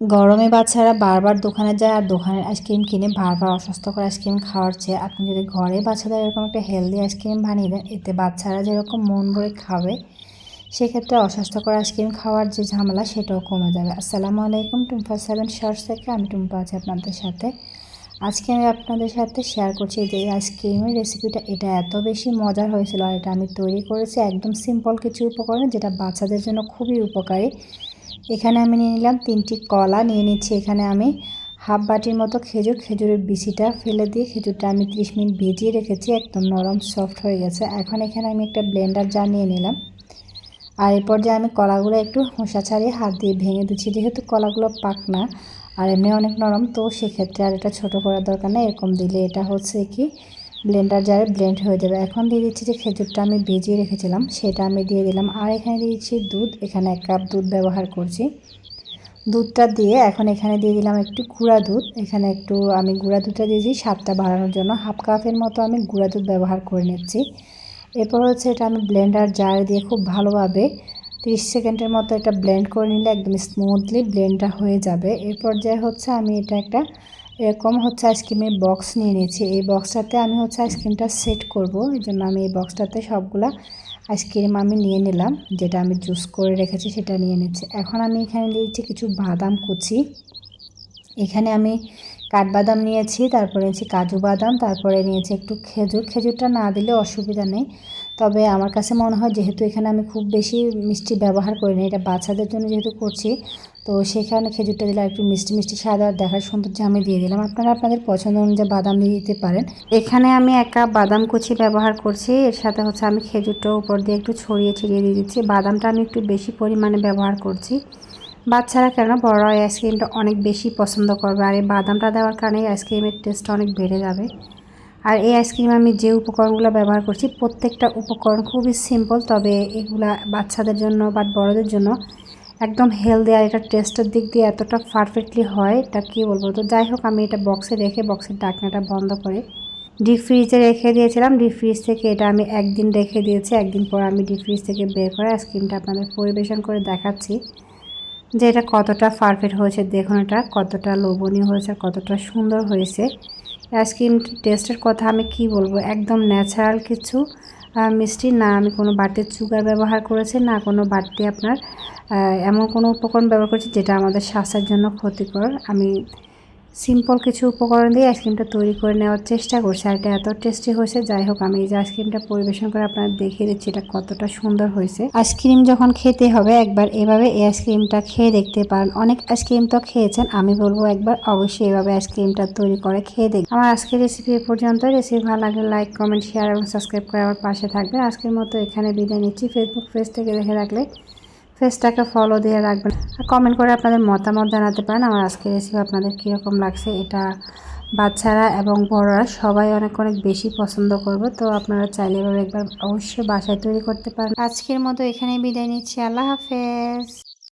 গরমে বাচ্চারা বারবার দোকানে যায় আর দোকানের আইসক্রিম কিনে বারবার অস্বাস্থ্যকর আইসক্রিম খাওয়ার চেয়ে আপনি যদি ঘরে বাচ্চাদের এরকম একটা হেলদি আইসক্রিম বানিয়ে দেন, এতে বাচ্চারা যেরকম মন ভরে খাবে, সেক্ষেত্রে অস্বাস্থ্যকর আইসক্রিম খাওয়ার যে ঝামেলা সেটাও কমে যাবে। আসসালামু আলাইকুম, টুম্পা সেভেন শর্টস থেকে। আমি টুম্পা আছি আপনাদের সাথে। আজকে আমি আপনাদের সাথে শেয়ার করছি যে এই আইসক্রিমের রেসিপিটা এটা এত বেশি মজার হয়েছিল আর এটা আমি তৈরি করেছি একদম সিম্পল কিছু উপকরণ, যেটা বাচ্চাদের জন্য খুবই উপকারী। এখানে আমি নিয়ে নিলাম তিনটি কলা, নিয়ে নিচ্ছি এখানে আমি হাফ বাটির মতো খেজুর, খেজুরের বিচিটা ফেলে দিয়ে খেজুরটা আমি ত্রিশ মিনিট ভিজিয়ে রেখেছি, একদম নরম সফট হয়ে গেছে। এখন এখানে আমি একটা ব্লেন্ডার জার নিয়ে নিলাম। আর এরপর যে আমি কলাগুলো একটু হোঁসা ছাড়িয়ে হাত দিয়ে ভেঙে দিচ্ছি, যেহেতু কলাগুলো পাক না আর এমনি অনেক নরম, তো সেক্ষেত্রে আর এটা ছোটো করার দরকার নেই, এরকম দিলে এটা হচ্ছে কি ব্লেন্ডার জারে ব্লেন্ড হয়ে যাবে। এখন দিয়ে দিচ্ছি যে খেজুরটা আমি ভিজিয়ে রেখেছিলাম, সেটা আমি দিয়ে দিলাম। আর এখানে দিয়েছি দুধ, এখানে এক কাপ দুধ ব্যবহার করছি। দুধটা দিয়ে এখন এখানে দিয়ে দিলাম একটু গুঁড়া দুধ। এখানে একটু আমি গুঁড়া দুধটা দিয়েছি, স্বাদটা বাড়ানোর জন্য। হাফ কাপের মতো আমি গুঁড়া দুধ ব্যবহার করে নিচ্ছি। এরপর হচ্ছে এটা আমি ব্লেন্ডার জারে দিয়ে খুব ভালোভাবে তিরিশ সেকেন্ডের মতো এটা ব্লেন্ড করে নিলে একদম স্মুথলি ব্লেন্ডটা হয়ে যাবে। এরপর যে হচ্ছে আমি এটা একটা এরকম হচ্ছে আইসক্রিমের বক্স নিয়ে নিয়েছি। এই বক্সটাতে আমি হচ্ছে আইসক্রিমটা সেট করব। এই জন্য আমি এই বক্সটাতে সবগুলা আইসক্রিম আমি নিয়ে নিলাম, যেটা আমি জুস করে রেখেছি সেটা নিয়ে নিচ্ছি। এখন আমি এখানে দিয়েছি কিছু বাদাম কুচি। এখানে আমি কাঠবাদাম নিয়েছি, তারপরে নিয়েছি কাজু বাদাম, তারপরে নিয়েছি একটু খেজুর। খেজুরটা না দিলে অসুবিধা নেই। তবে আমার কাছে মনে হয় যেহেতু এখানে আমি খুব বেশি মিষ্টি ব্যবহার করিনি এটা বাচ্চাদের জন্য যেহেতু করছি তো সেখানে খেজুরটা দিলে একটু মিষ্টি মিষ্টি স্বাদ আর দেখার সৌন্দর্য আমি দিয়ে দিলাম। আপনারা আপনাদের পছন্দ অনুযায়ী বাদাম দিয়ে দিতে পারেন। এখানে আমি এক কাপ বাদাম কুচি ব্যবহার করছি। এর সাথে হচ্ছে আমি খেজুরটা উপর দিয়ে একটু ছড়িয়ে ছিড়িয়ে দিয়ে দিচ্ছি। বাদামটা আমি একটু বেশি পরিমাণে ব্যবহার করছি। বাচ্চারা কেন বড় আইসক্রিমটা অনেক বেশি পছন্দ করবে। আর এই বাদামটা দেওয়ার কারণে আইসক্রিমের টেস্টটা অনেক বেড়ে যাবে। আর এই আইসক্রিম আমি যে উপকরণগুলো ব্যবহার করছি, প্রত্যেকটা উপকরণ খুবই সিম্পল তবে এগুলা বাচ্চাদের জন্য বা বড়দের জন্য একদম হেলদি আর এটা টেস্টের দিক দিয়ে এতটা পারফেক্টলি হয় এটা কী বলব? তো যাই হোক, আমি এটা বক্সে রেখে বক্সের ডাকনাটা বন্ধ করে ডিপ ফ্রিজে রেখে দিয়েছিলাম। ডিপ ফ্রিজ থেকে এটা আমি একদিন রেখে দিয়েছি। একদিন পর আমি ডিপ ফ্রিজ থেকে বের করে আইসক্রিমটা আপনাদের পরিবেশন করে দেখাচ্ছি যে এটা কতটা পারফেক্ট হয়েছে। দেখুন এটা কতটা লোভনীয় হয়েছে, কতটা সুন্দর হয়েছে। আইসক্রিম টেস্টের কথা আমি কি বলব? একদম ন্যাচারাল কিছু। মিষ্টি, না আমি কোনো বাড়তি সুগার ব্যবহার করেছি, না কোনো বাড়তি আপনার এমন কোনো উপকরণ ব্যবহার করেছি যেটা আমাদের স্বাস্থ্যের জন্য ক্ষতিকর। আমি সিম্পল কিছু উপকরণ দিয়ে আইসক্রিমটা তৈরি করে নেওয়ার চেষ্টা করছি। আর এটা এত টেস্টি হয়েছে, যাই হোক, আমি এই যে আইসক্রিমটা পরিবেশন করে আপনার দেখিয়ে দিচ্ছি, এটা কতটা সুন্দর হয়েছে। আইসক্রিম যখন খেতে হবে, একবার এভাবে এই আইসক্রিমটা খেয়ে দেখতে পারেন। অনেক আইসক্রিম তো খেয়েছেন, আমি বলব একবার অবশ্যই এভাবে আইসক্রিমটা তৈরি করে খেয়ে দেখ আমার আজকের রেসিপি এ পর্যন্ত রেসিপি ভালো লাগলে লাইক কমেন্ট শেয়ার এবং সাবস্ক্রাইব করে আমার পাশে থাকবেন। আজকের মতো এখানে বিদায় নিচ্ছি। ফেসবুক পেজ থেকে দেখে রাখলে পেজটাকে ফলো দিয়ে রাখবেন। কমেন্ট করে আপনাদের মতামত জানাতে পারেন, আমার আজকের রেসিপি আপনাদের কীরকম লাগছে, এটা বাচ্চারা এবং বড়রা সবাই অনেক অনেক বেশি পছন্দ করবে, তো আপনারা চাইলে এভাবে একবার অবশ্যই বাসায় তৈরি করতে পারেন। আজকের মতো এখানেই বিদায় নিচ্ছি, আল্লাহ হাফেজ।